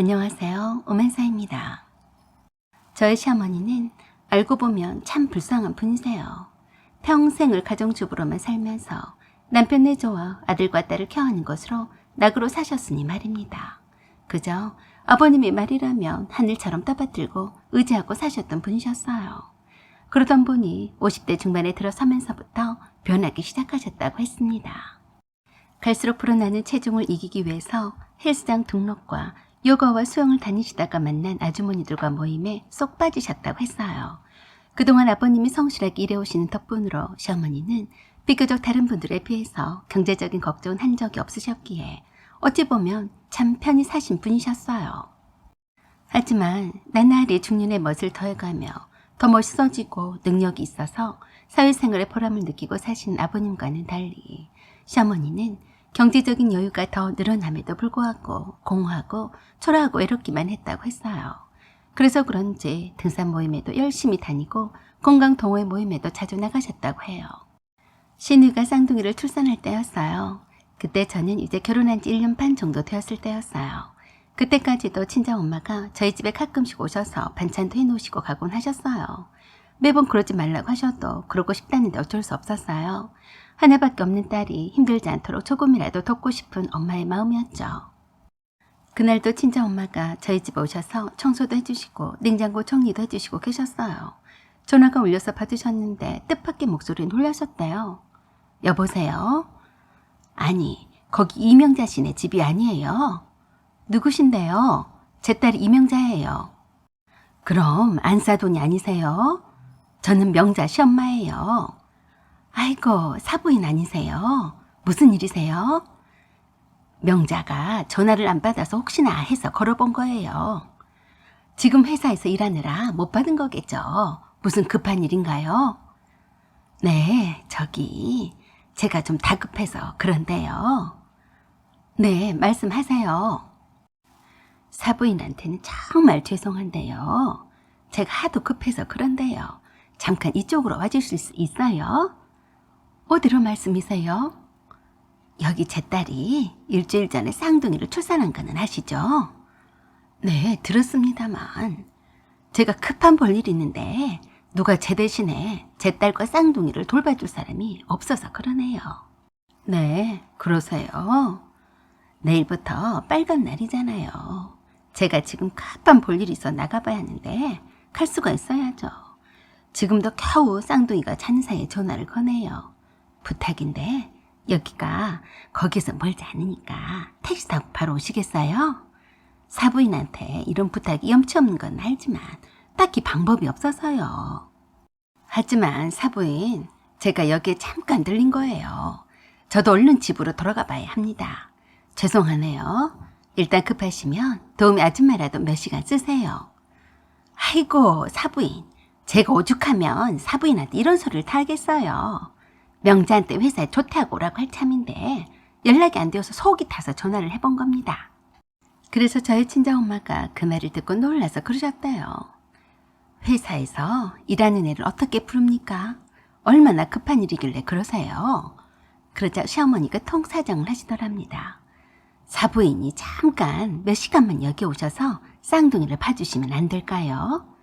안녕하세요. 오만사입니다. 저의 시어머니는 알고 보면 참 불쌍한 분이세요. 평생을 가정주부로만 살면서 남편 내조와 아들과 딸을 케어하는 것으로 낙으로 사셨으니 말입니다. 그저 아버님의 말이라면 하늘처럼 떠받들고 의지하고 사셨던 분이셨어요. 그러던 보니 50대 중반에 들어서면서부터 변하기 시작하셨다고 했습니다. 갈수록 불어나는 체중을 이기기 위해서 헬스장 등록과 요가와 수영을 다니시다가 만난 아주머니들과 모임에 쏙 빠지셨다고 했어요. 그동안 아버님이 성실하게 일해오시는 덕분으로 시어머니는 비교적 다른 분들에 비해서 경제적인 걱정은 한 적이 없으셨기에 어찌 보면 참 편히 사신 분이셨어요. 하지만 나날이 중년의 멋을 더해가며 더 멋있어지고 능력이 있어서 사회생활의 보람을 느끼고 사신 아버님과는 달리 시어머니는 경제적인 여유가 더 늘어남에도 불구하고 공허하고 초라하고 외롭기만 했다고 했어요. 그래서 그런지 등산 모임에도 열심히 다니고 건강 동호회 모임에도 자주 나가셨다고 해요. 신우가 쌍둥이를 출산할 때였어요. 그때 저는 이제 결혼한 지 1년 반 정도 되었을 때였어요. 그때까지도 친정 엄마가 저희 집에 가끔씩 오셔서 반찬도 해놓으시고 가곤 하셨어요. 매번 그러지 말라고 하셔도 그러고 싶다는데 어쩔 수 없었어요. 하나밖에 없는 딸이 힘들지 않도록 조금이라도 돕고 싶은 엄마의 마음이었죠. 그날도 친정 엄마가 저희 집에 오셔서 청소도 해주시고 냉장고 정리도 해주시고 계셨어요. 전화가 울려서 받으셨는데 뜻밖의 목소리에 놀라셨대요. 여보세요? 아니, 거기 이명자 씨네 집이 아니에요. 누구신데요? 제 딸이 이명자예요. 그럼 안사돈이 아니세요? 저는 명자 시엄마예요. 아이고, 사부인 아니세요? 무슨 일이세요? 명자가 전화를 안 받아서 혹시나 해서 걸어본 거예요. 지금 회사에서 일하느라 못 받은 거겠죠. 무슨 급한 일인가요? 네, 저기, 제가 좀 다급해서 그런데요. 네, 말씀하세요. 사부인한테는 정말 죄송한데요. 제가 하도 급해서 그런데요. 잠깐 이쪽으로 와주실 수 있어요? 어디로 말씀이세요? 여기 제 딸이 일주일 전에 쌍둥이를 출산한 거는 아시죠? 네, 들었습니다만. 제가 급한 볼 일이 있는데 누가 제 대신에 제 딸과 쌍둥이를 돌봐줄 사람이 없어서 그러네요. 네, 그러세요. 내일부터 빨간 날이잖아요. 제가 지금 급한 볼 일이 있어 나가봐야 하는데 갈 수가 있어야죠. 지금도 겨우 쌍둥이가 잔 사이에 전화를 거네요. 부탁인데 여기가 거기서 멀지 않으니까 택시 타고 바로 오시겠어요? 사부인한테 이런 부탁이 염치 없는 건 알지만 딱히 방법이 없어서요. 하지만 사부인, 제가 여기에 잠깐 들린 거예요. 저도 얼른 집으로 돌아가 봐야 합니다. 죄송하네요. 일단 급하시면 도우미 아줌마라도 몇 시간 쓰세요. 아이고, 사부인. 제가 오죽하면 사부인한테 이런 소리를 다 하겠어요. 명자한테 회사에 조퇴하고 오라고 할 참인데 연락이 안 되어서 속이 타서 전화를 해본 겁니다. 그래서 저희 친정엄마가 그 말을 듣고 놀라서 그러셨대요. 회사에서 일하는 애를 어떻게 부릅니까? 얼마나 급한 일이길래 그러세요? 그러자 시어머니가 통사정을 하시더랍니다. 사부인이 잠깐 몇 시간만 여기 오셔서 쌍둥이를 봐주시면 안 될까요?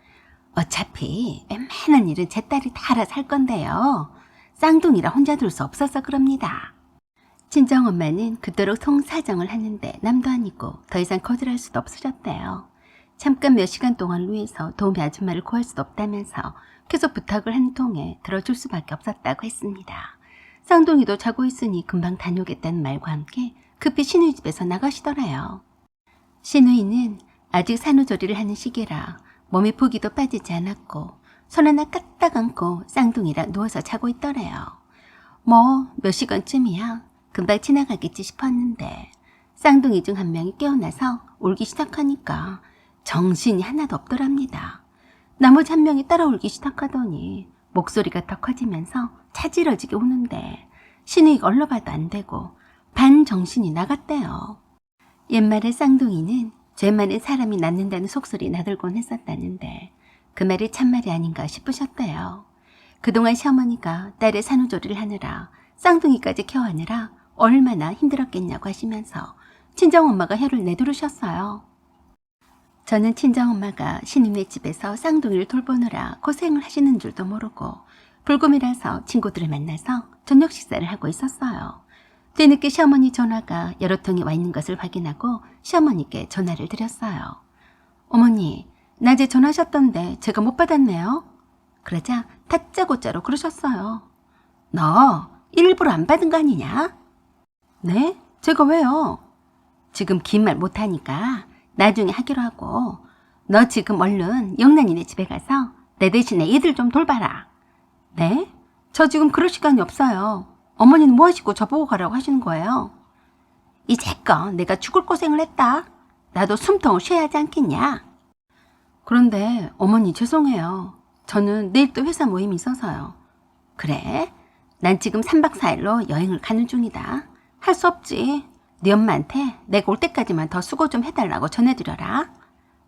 어차피 웬만한 일은 제 딸이 다 알아서 할 건데요. 쌍둥이라 혼자 둘 수 없어서 그럽니다. 친정엄마는 그토록 통사정을 하는데 남도 아니고 더 이상 거절할 수도 없으셨대요. 잠깐 몇 시간 동안 루에서 도우미 아줌마를 구할 수도 없다면서 계속 부탁을 한 통에 들어줄 수밖에 없었다고 했습니다. 쌍둥이도 자고 있으니 금방 다녀오겠다는 말과 함께 급히 신우이 집에서 나가시더래요. 신우이는 아직 산후조리를 하는 시기라 몸에 부기도 빠지지 않았고 손 하나 까딱 얹고 쌍둥이랑 누워서 자고 있더래요. 뭐 몇 시간쯤이야 금방 지나가겠지 싶었는데 쌍둥이 중 한 명이 깨어나서 울기 시작하니까 정신이 하나도 없더랍니다. 나머지 한 명이 따라 울기 시작하더니 목소리가 더 커지면서 차지러지게 우는데 신우이가 얼러봐도 안 되고 반정신이 나갔대요. 옛말에 쌍둥이는 죄 많은 사람이 낳는다는 속설이 나들곤 했었다는데 그 말이 참말이 아닌가 싶으셨대요. 그동안 시어머니가 딸의 산후조리를 하느라 쌍둥이까지 케어하느라 얼마나 힘들었겠냐고 하시면서 친정엄마가 혀를 내두르셨어요. 저는 친정엄마가 신임네 집에서 쌍둥이를 돌보느라 고생을 하시는 줄도 모르고 불금이라서 친구들을 만나서 저녁 식사를 하고 있었어요. 뒤늦게 시어머니 전화가 여러 통이 와 있는 것을 확인하고 시어머니께 전화를 드렸어요. 어머니, 낮에 전화하셨던데 제가 못 받았네요. 그러자 다짜고짜로 그러셨어요. 너 일부러 안 받은 거 아니냐? 네? 제가 왜요? 지금 긴 말 못하니까 나중에 하기로 하고 너 지금 얼른 영란이네 집에 가서 내 대신에 얘들 좀 돌봐라. 네? 저 지금 그럴 시간이 없어요. 어머니는 뭐 하시고 저보고 가라고 하시는 거예요? 이제껏 내가 죽을 고생을 했다. 나도 숨통을 쉬어야 하지 않겠냐? 그런데 어머니 죄송해요. 저는 내일 또 회사 모임이 있어서요. 그래? 난 지금 3박 4일로 여행을 가는 중이다. 할 수 없지. 네 엄마한테 내가 올 때까지만 더 수고 좀 해달라고 전해드려라.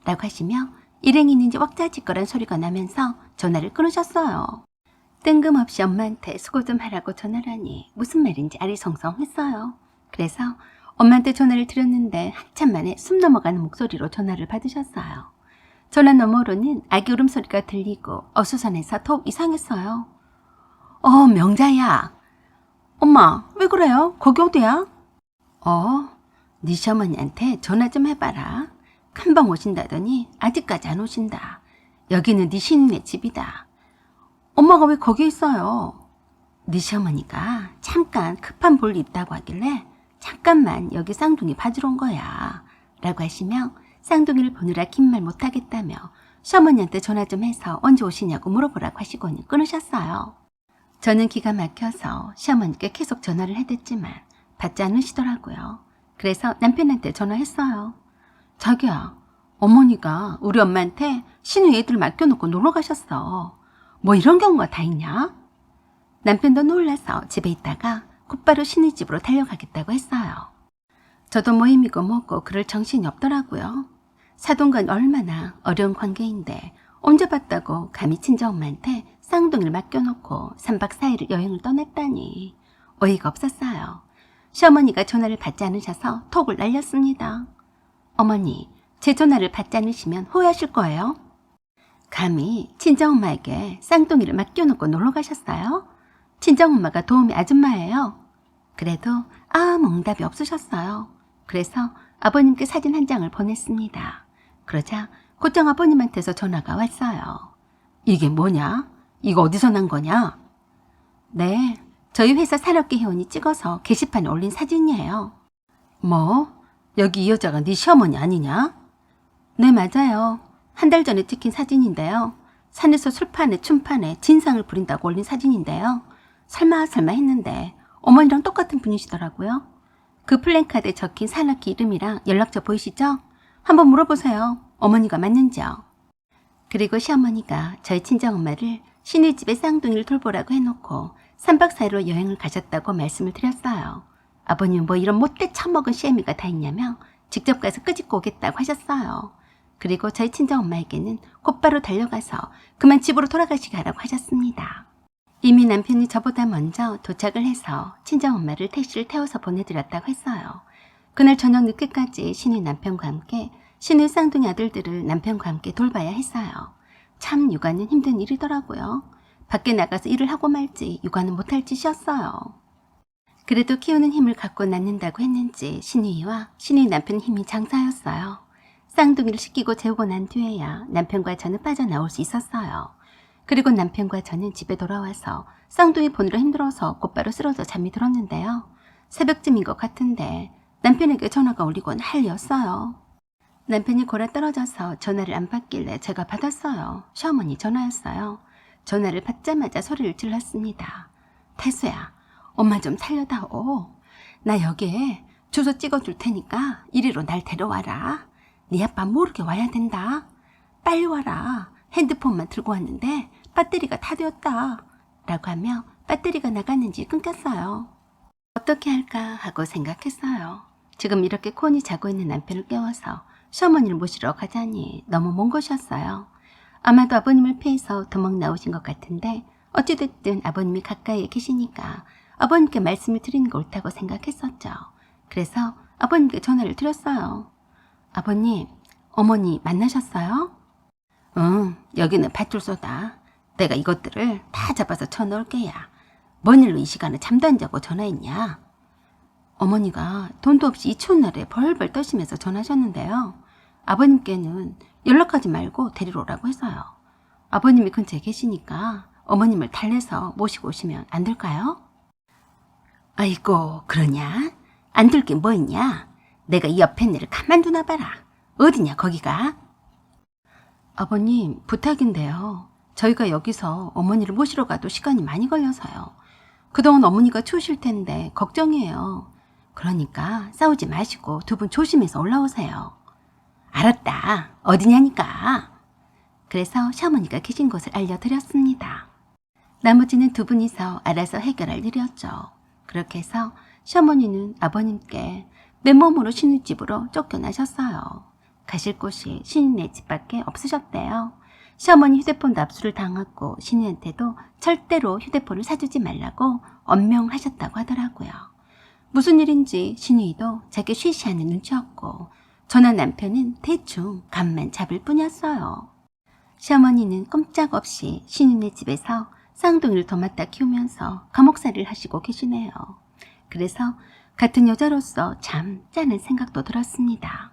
라고 하시며 일행이 있는지 왁자지껄한 소리가 나면서 전화를 끊으셨어요. 뜬금없이 엄마한테 수고 좀 하라고 전화를 하니 무슨 말인지 아리송송했어요. 그래서 엄마한테 전화를 드렸는데 한참 만에 숨 넘어가는 목소리로 전화를 받으셨어요. 전화 너머로는 아기 울음소리가 들리고 어수선해서 톡 이상했어요. 어, 명자야. 엄마, 왜 그래요? 거기 어디야? 어, 네 시어머니한테 전화 좀 해봐라. 금방 오신다더니 아직까지 안 오신다. 여기는 네 신인의 집이다. 엄마가 왜 거기 있어요? 네 시어머니가 잠깐 급한 볼일 있다고 하길래 잠깐만 여기 쌍둥이 봐주러 온 거야. 라고 하시며 쌍둥이를 보느라 긴 말 못하겠다며 시어머니한테 전화 좀 해서 언제 오시냐고 물어보라고 하시고는 끊으셨어요. 저는 기가 막혀서 시어머니께 계속 전화를 해댔지만 받지 않으시더라고요. 그래서 남편한테 전화했어요. 자기야, 어머니가 우리 엄마한테 신우 애들 맡겨놓고 놀러 가셨어. 뭐 이런 경우가 다 있냐? 남편도 놀라서 집에 있다가 곧바로 신우 집으로 달려가겠다고 했어요. 저도 모임이고 뭐고 그럴 정신이 없더라고요. 사돈간 얼마나 어려운 관계인데 언제 봤다고 감히 친정엄마한테 쌍둥이를 맡겨놓고 3박 4일을 여행을 떠났다니 어이가 없었어요. 시어머니가 전화를 받지 않으셔서 톡을 날렸습니다. 어머니, 제 전화를 받지 않으시면 후회하실 거예요. 감히 친정엄마에게 쌍둥이를 맡겨놓고 놀러 가셨어요? 친정엄마가 도우미 아줌마예요. 그래도 아무 응답이 없으셨어요. 그래서 아버님께 사진 한 장을 보냈습니다. 그러자 곧장 아버님한테서 전화가 왔어요. 이게 뭐냐? 이거 어디서 난 거냐? 네, 저희 회사 산업계 회원이 찍어서 게시판에 올린 사진이에요. 뭐? 여기 이 여자가 네 시어머니 아니냐? 네, 맞아요. 한 달 전에 찍힌 사진인데요. 산에서 술판에 춤판에 진상을 부린다고 올린 사진인데요. 설마 설마 했는데 어머니랑 똑같은 분이시더라고요. 그 플랜카드에 적힌 산악기 이름이랑 연락처 보이시죠? 한번 물어보세요. 어머니가 맞는지요. 그리고 시어머니가 저희 친정엄마를 신의 집에 쌍둥이를 돌보라고 해놓고 3박 4일로 여행을 가셨다고 말씀을 드렸어요. 아버님 뭐 이런 못돼 처먹은 시애미가 다 있냐며 직접 가서 끄집고 오겠다고 하셨어요. 그리고 저희 친정 엄마에게는 곧바로 달려가서 그만 집으로 돌아가시게 하라고 하셨습니다. 이미 남편이 저보다 먼저 도착을 해서 친정 엄마를 택시를 태워서 보내드렸다고 했어요. 그날 저녁 늦게까지 신의 남편과 함께 신의 쌍둥이 아들들을 남편과 함께 돌봐야 했어요. 참 육아는 힘든 일이더라고요. 밖에 나가서 일을 하고 말지 육아는 못할 짓이었어요. 그래도 키우는 힘을 갖고 낳는다고 했는지 신의와 신의 남편 힘이 장사였어요. 쌍둥이를 시키고 재우고 난 뒤에야 남편과 저는 빠져나올 수 있었어요. 그리고 남편과 저는 집에 돌아와서 쌍둥이 보느라 힘들어서 곧바로 쓰러져 잠이 들었는데요. 새벽쯤인 것 같은데 남편에게 전화가 울리고 난리였어요. 남편이 골아 떨어져서 전화를 안 받길래 제가 받았어요. 시어머니 전화였어요. 전화를 받자마자 소리를 질렀습니다. 태수야, 엄마 좀 살려다오. 나 여기에 주소 찍어줄 테니까 이리로 날 데려와라. 네 아빠 모르게 와야 된다. 빨리 와라. 핸드폰만 들고 왔는데 배터리가 다 되었다. 라고 하며 배터리가 나갔는지 끊겼어요. 어떻게 할까 하고 생각했어요. 지금 이렇게 콘이 자고 있는 남편을 깨워서 시어머니를 모시러 가자니 너무 먼 곳이었어요. 아마도 아버님을 피해서 도망 나오신 것 같은데 어찌됐든 아버님이 가까이에 계시니까 아버님께 말씀을 드리는 게 옳다고 생각했었죠. 그래서 아버님께 전화를 드렸어요. 아버님, 어머니 만나셨어요? 응, 여기는 밧줄소다. 내가 이것들을 다 잡아서 쳐넣을 게야. 뭔 일로 이 시간에 잠도 안 자고 전화했냐? 어머니가 돈도 없이 이 추운 날에 벌벌 떠시면서 전화하셨는데요. 아버님께는 연락하지 말고 데리러 오라고 해서요. 아버님이 근처에 계시니까 어머님을 달래서 모시고 오시면 안 될까요? 아이고, 그러냐? 안 될 게 뭐 있냐? 내가 이 옆에 애를 가만두나 봐라. 어디냐, 거기가? 아버님, 부탁인데요. 저희가 여기서 어머니를 모시러 가도 시간이 많이 걸려서요. 그동안 어머니가 추우실 텐데 걱정이에요. 그러니까 싸우지 마시고 두 분 조심해서 올라오세요. 알았다. 어디냐니까. 그래서 시어머니가 계신 곳을 알려드렸습니다. 나머지는 두 분이서 알아서 해결할 일이었죠. 그렇게 해서 시어머니는 아버님께 맨몸으로 신우집으로 쫓겨나셨어요. 가실 곳이 신인네 집밖에 없으셨대요. 시어머니 휴대폰도 압수를 당했고 신우한테도 절대로 휴대폰을 사주지 말라고 엄명하셨다고 하더라고요. 무슨 일인지 신우이도 자기 쉬쉬 하는 눈치였고 전화 남편은 대충 감만 잡을 뿐이었어요. 시어머니는 꼼짝없이 신우네 집에서 쌍둥이를 더 맡아 키우면서 감옥살이를 하시고 계시네요. 그래서 같은 여자로서 참 짠한 생각도 들었습니다.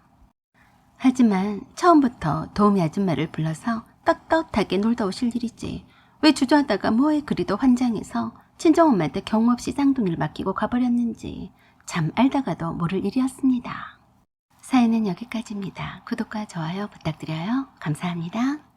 하지만 처음부터 도우미 아줌마를 불러서 떳떳하게 놀다 오실 일이지 왜 주저하다가 뭐에 그리도 환장해서 친정엄마한테 경우 없이 쌍둥이를 맡기고 가버렸는지 참 알다가도 모를 일이었습니다. 사연은 여기까지입니다. 구독과 좋아요 부탁드려요. 감사합니다.